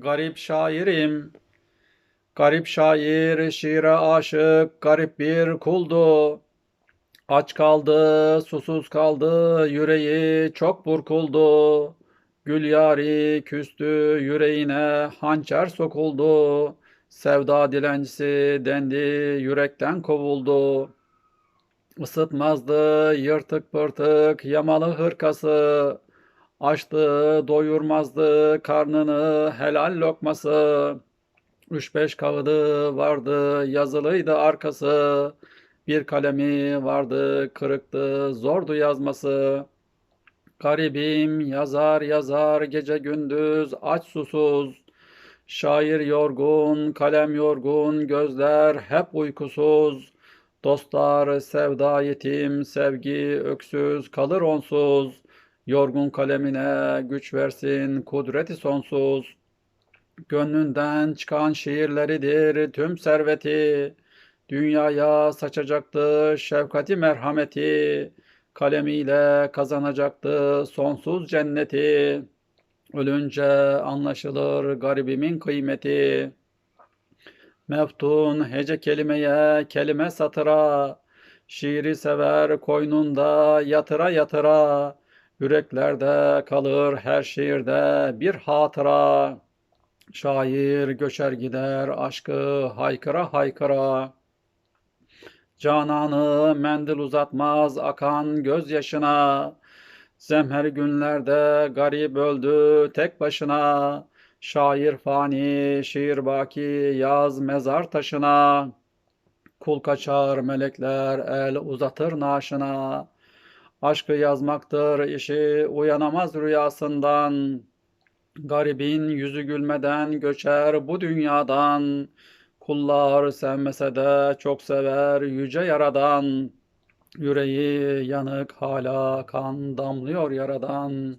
Garip şairim, garip şair, şiire aşık, garip bir kuldu. Aç kaldı, susuz kaldı, yüreği çok burkuldu. Gül yari küstü, yüreğine hançer sokuldu. Sevda dilencisi dendi, yürekten kovuldu. Isıtmazdı yırtık pırtık yamalı hırkası. Açtı doyurmazdı karnını helal lokması. Üç beş kağıdı vardı yazılıydı arkası. Bir kalemi vardı kırıktı zordu yazması. Garibim yazar yazar gece gündüz aç susuz. Şair yorgun, kalem yorgun, gözler hep uykusuz. Dostlar sevda yetim, sevgi öksüz kalır onsuz. Yorgun kalemine güç versin kudreti sonsuz. Gönlünden çıkan şiirleridir tüm serveti. Dünyaya saçacaktı şefkati merhameti. Kalemiyle kazanacaktı sonsuz cenneti. Ölünce anlaşılır garibimin kıymeti. Meftun hece kelimeye, kelime satıra. Şiiri sever koynunda yatıra yatıra. Yüreklerde kalır her şiirde bir hatıra. Şair göçer gider aşkı haykıra haykıra. Cananı mendil uzatmaz akan gözyaşına. Zemher günlerde garip öldü tek başına. Şair fani, şiir baki, yaz mezar taşına. Kul kaçar melekler el uzatır naaşına. Aşkı yazmaktır işi uyanamaz rüyasından. Garibin yüzü gülmeden göçer bu dünyadan. Kullar sevmese de çok sever yüce yaradan. Yüreği yanık hala kan damlıyor yaradan.